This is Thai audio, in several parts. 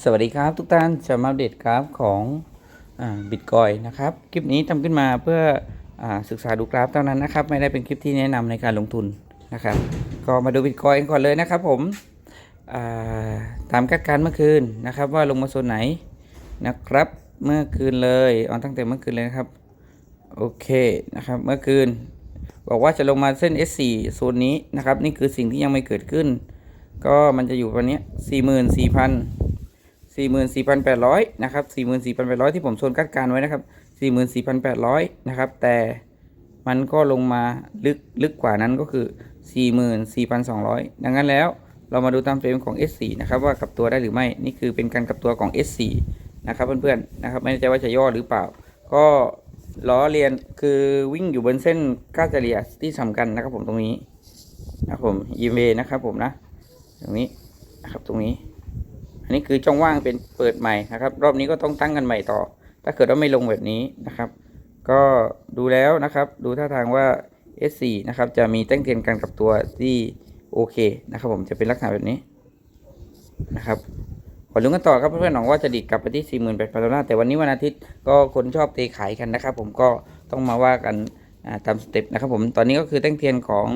สวัสดีครับทุกท่านจะมาอัปเดตกราฟของบิตคอยนะครับ คลิปนี้ทำขึ้นมาเพื่ออศึกษาดูกราฟเท่านั้นนะครับ ไม่ได้เป็นคลิปที่แนะนำในการลงทุนนะครับ ก็มาดูบิตคอยก่อนเลยนะครับผมตามคาดการเมื่อคืนนะครับ ว่าลงมาโซนไหนนะครับ เมื่อคืนเลยเอาตั้งแต่เมื่อคืนเลยนะครับ โอเคนะครับ เมื่อคืน บอกว่าจะลงมาเส้น S4 โซนนี้นะครับ นี่คือสิ่งที่ยังไม่เกิดขึ้น ก็มันจะอยู่วันนี้สี่ หมื่นสี่พันสี่หมื่นสี่พันแปดร้อยนะครับสี่หมื่นสี่พันแปดร้อยที่ผมโซนคาดการณ์ไว้นะครับสี่หมื่นสี่พันแปดร้อยนะครับ แต่มันก็ลงมาลึกลึกกว่านั้นก็คือสี่หมื่นสี่พันสองร้อยดังนั้นแล้วเรามาดูตามเฟรมของ S4 นะครับว่ากลับตัวได้หรือไม่ นี่คือเป็นการกลับตัวของ S4 นะครับเพื่อนๆนะครับไม่แน่ใจว่าจะย่อหรือเปล่า ก็ล้อเลียนคือวิ่งอยู่บนเส้นก้าเฉลี่ยที่สำคัญนะครับผมตรงนี้นะครับผม EMA นะครับผมนะ ตรงนี้นะครับตรงนี้ นนี้คือช่องว่างเป็นเปิดใหม่นะครับ รอบนี้ก็ต้องตั้งกันใหม่ต่อ ถ้าเกิดว่าไม่ลงแบบนี้นะครับ ก็ดูแล้วนะครับ ดูท่าทางว่า S4 นะครับ จะมีแต้งเทียนการกลับตัวที่โอเคนะครับ ผมจะเป็นลักษณะแบบนี้นะครับขอลุ้นกันต่อครับเพื่อนๆหวังว่าจะดีดกลับไปที่ 48,000ดอลลาร์แต่วันนี้วันอาทิตย์ก็คนชอบเทขายกันนะครับ ผมก็ต้องมาว่ากันตามสเต็ปนะครับผมตอนนี้ก็คือแต้งเทียนของ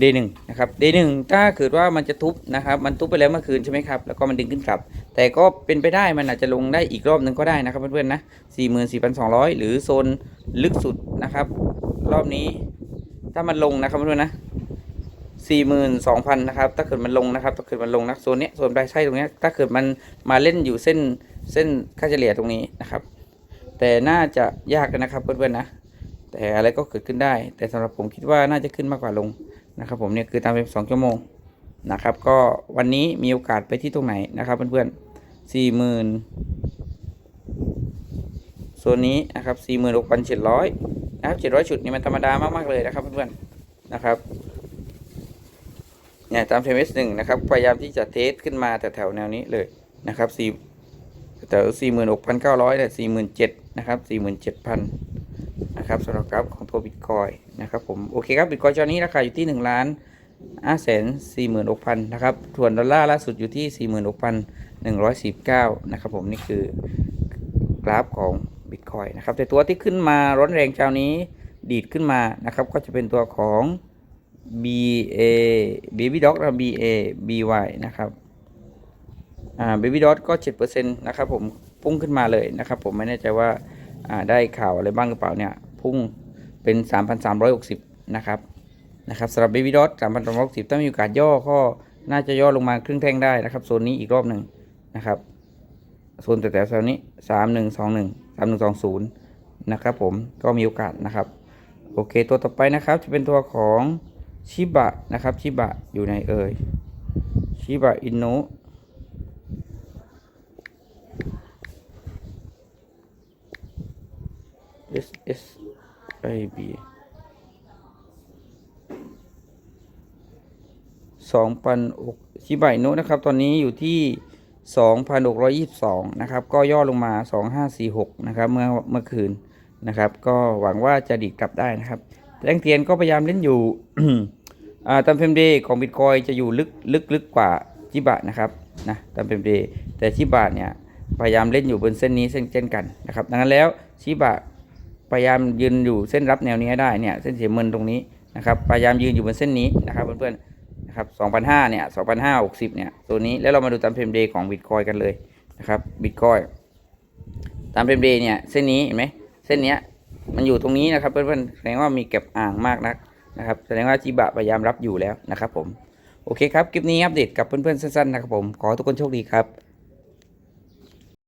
อ่า D1 นะครับ D1 ถ้าเกิดว่ามันจะทุบนะครับ มันทุบไปแล้วเมื่อคืนใช่ไหมครับ แล้วก็มันดึงขึ้นกลับ แต่ก็เป็นไปได้มันอาจจะลงได้อีกรอบหนึ่งก็ได้นะครับเพื่อนๆนะ44,200หรือโซนลึกสุดนะครับ รอบนี้ ถ้ามันลงนะครับเพื่อนๆนะ42,000นะครับ ถ้าเกิดมันลงนะครับถ้าเกิดมันลงนะโซนเนี้ยโซนใบใช่ตรงเนี้ยถ้าเกิดมันมาเล่นอยู่เส้นเส้นค่าเฉลี่ยตรงนี้นะครับ แต่น่าจะยากนะครับเพื่อนๆนะ แต่อะไรก็เกิดขึ้นได้ แต่สำหรับผมคิดว่าน่าจะขึ้นมากกว่าลง นะครับผมเนี่ยคือตามเป็นสองชั่วโมงนะครับก็วันนี้มีโอกาสไปที่ตรงไหนนะครับเพื่อนๆสี่หมื่นโซนนี้นะครับสี่หมื่นหกพันเจ็ดร้อยนะครับเจ็ดร้อยจุดนี่มันธรรมดามากๆเลยนะครับเพื่อนๆนะครับเนี่ยตามเฟมเอสหนึ่งนะครับพยายามที่จะเทสขึ้นมาแต่แถวแนวนี้เลยนะครับสี่แต่สี่หมื่นหกพันเก้าร้อยแต่สี่หมื่นเจ็ดนะครับสี่หมื่นเจ็ดพันนะครับสำหรับกราฟของตัวบิตคอย นะครับผมโอเคครับบิตคอยตอนนี้ราคาอยู่ที่1ล้านห้าแสนสี่หมื่นหกพันนะครับส่วนดอลลาร์ล่าสุดอยู่ที่สี่หมื่นหกพันหนึ่งร้อยสิบเก้านะครับผมนี่คือกราฟของบิตคอยนะครับแต่ตัวที่ขึ้นมาร้อนแรงเช้านี้ดีดขึ้นมานะครับ ก็จะเป็นตัวของ BA Baby Dog และ BA BY นะครับอ่า Baby Dog ก็7%นะครับผมพุ่งขึ้นมาเลยนะครับ ผมไม่แน่ใจว่าอ่าได้ข่าวอะไรบ้างหรือเปล่าเนี่ยพุ่ง เป็น 3,360 นะครับนะครับสำหรับ Baby Dot 3,360ถ้ามีโอกาสย่อก็น่าจะย่อลงมาครึ่งแท่งได้นะครับโซนนี้อีกรอบหนึ่งนะครับโซนแต่แต่โซนนี้3121 3120นะครับผมก็มีโอกาสนะครับ โอเคตัวต่อไปนะครับจะเป็นตัวของชิบะนะครับชิบะอยู่ในเอ่ยชิบะอินโน S S I B ส องพันหกชิบะอิโนนะครับ ตอนนี้อยู่ที่สองพันหกร้อยี่สิบสองนะครับ ก็ย่อลงมาสองห้าสี่หกนะครับ เมื่อเมื่อคืนนะครับ ก็หวังว่าจะดีดกลับได้นะครับแรงเทียนก็พยายามเล่นอยู่ตามเฟรมเดย์ของบิตคอยจะอยู่ลึกลึกลึกกว่าชิบะนะครับนะตามเฟรมเดย์แต่ชิบะเนี่ยพยายามเล่นอยู่บนเส้นนี้เส้นเช่นกันนะครับดังนั้นแล้วชิบะ พยายามยืนอยู่เส้นรับแนวนี้ให้ได้เนี่ยเส้นสีเงินตรงนี้นะครับพยายามยืนอยู่บนเส้นนี้นะครับเพื่อนๆนะครับ2,500เนี่ย2,560เนี่ยตัวนี้แล้วเรามาดูตามเฟรมเดย์ของบิตคอยกันเลยนะครับบิตคอยตามเฟรมเดย์เนี่ยเส้นนี้เห็นไหมเส้นเนี้ยมันอยู่ตรงนี้นะครับเพื่อนๆแสดงว่ามีเก็บอ่างมากนักนะครับแสดงว่าจิบะพยายามรับอยู่แล้วนะครับผมโอเคครับคลิปนี้อัปเดตกับเพื่อนๆสั้นๆนะครับผมขอทุกคนโชคดีครับ